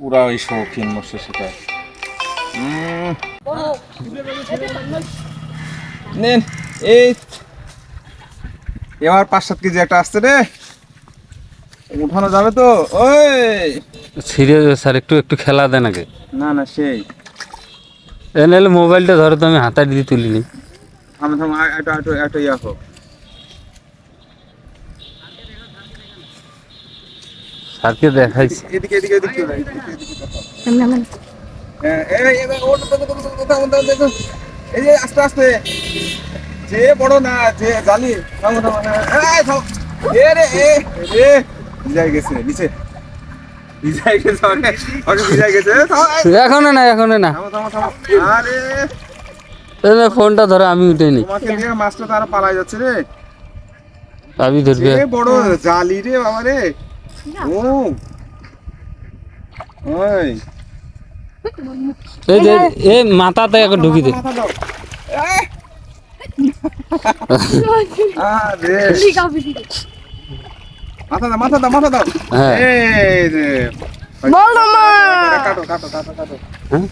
পুরা ওই শৌখিন শিকার। উম, নেন এই এবার পাঁচ সাত কেজি একটা আসছে রে। উঠানো যাবে তো ওই। সিরিয়াস স্যার একটু একটু খেলা দেন আগে। না না সেই। এ নাহলে মোবাইলটা ধরো তো আমি হাতা দিয়ে তুলিনি। থাম থাম একটা একটা একটা ইয়া হোক। স্যারকে দেখাইছি এদিকে এদিকে এদিকে চলে এদিকে, এদিকে হ্যাঁ, এই, যে আস্তে আস্তে যে বড় না যে জালি হ্যাঁ। এ রে এ রে ভিজাই গেছে নিচে ভিজাই গেছে অনেক অনেক ভিজাই গেছে এখনও না এখনও না থামো থামো থামো আরে ফোনটা ধরো আমি উঠেনি তোমাকে নিয়ে মাছটা তারা পালাই যাচ্ছে রে আমি ধরবি বড় জালি রে বাবা রে এই যে এ মাথাতে এখন ঢুকি দে। মাথা দাও। মাথা দাও মাথা দাও মাথা হ্যাঁ। এই বলো মা। কাটো কাটো কাটো কাটো। হ্যাঁ?